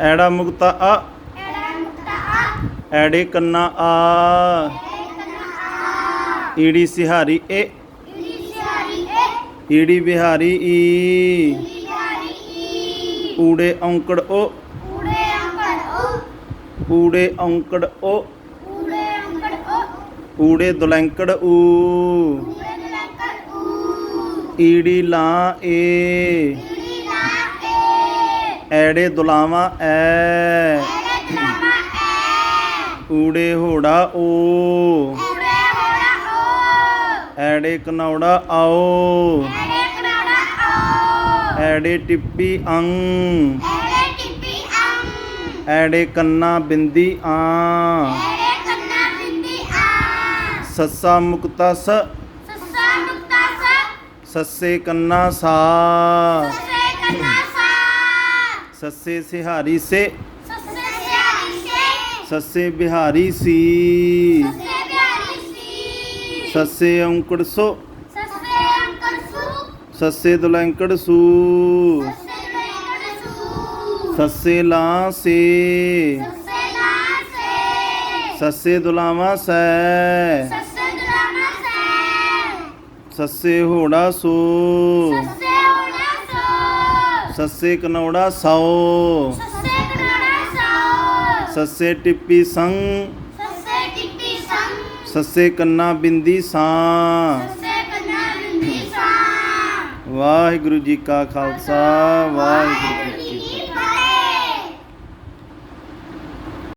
ਐੜਾ ਮੁਕਤਾ ਆ। ਐੜੇ ਕੰਨਾ ਆ। ਐ ਕਨਾ ਆ ਈੜੀ ਸਿਹਾਰੀ ਏ। ਈੜੀ ਬਿਹਾਰੀ ਈ। ਊੜੇ ਔਂਕੜ ਓ। ਊੜੇ ਔਂਕੜ ਓ। ਊੜੇ ਦੁਲੈਂਕੜ ਊ। ਈੜੀ ਲਾ ਏ। ਐੜੇ ਦੁਲਾਵਾਂ ਐ। ਊੜੇ ਹੋੜਾ ਓ। ਊੜੇ ਹੋੜਾ ਓ। ਐੜੇ ਕਨੌੜਾ ਆਓ। ਐੜੇ ਕਨਾੜਾ ਓ। ਐੜੇ ਟਿੱਪੀ ਅੰਗ। ਐੜੇ ਟਿੱਪੀ ਅੰਗ। ਐੜੇ ਕੰਨਾ ਬਿੰਦੀ ਆ। ਐੜੇ ਕੰਨਾ ਬਿੰਦੀ ਆ। ਸੱਸਾ ਮੁਕਤਾ ਸ। ਸੱਸਾ ਮੁਕਤਾ ਸਾ। ਸੱਸੇ ਕੰਨਾ ਸਾ। ਸੱਸੇ ਸਿਹਾਰੀ ਸੇ ਸੱਸੇ ਸਿਆਰੀ ਸੇ ਸੱਸੇ ਬਿਹਾਰੀ ਸੀ ਸੱਸੇ ਬਿਹਾਰੀ ਸੀ ਸੱਸੇ ਔਂਕੜ ਸੋ ਸੱਸੇ ਅੰਕੜ ਸੂ ਸੱਸੇ ਦੁਲੈਂਕੜ ਸੂ ਸੱਸੇ ਕਨੌੜਾ ਸੌ ਸੱਸੇ ਕਨਾੜਾ ਸੋ ਸੱਸੇ ਟਿੱਪੀ ਸੰਗ। ਸੱਸੇ ਟਿੱਪੀ ਸੰਗ। ਸੱਸੇ ਕੰਨਾ ਬਿੰਦੀ ਸਾਂ। ਸੱਸੇ ਕੰਨਾ ਬਿੰਦੀ ਸਾ। ਵਾਹਿਗੁਰੂ ਜੀ ਕਾ ਖਾਲਸਾ ਵਾਹਿਗੁਰੂ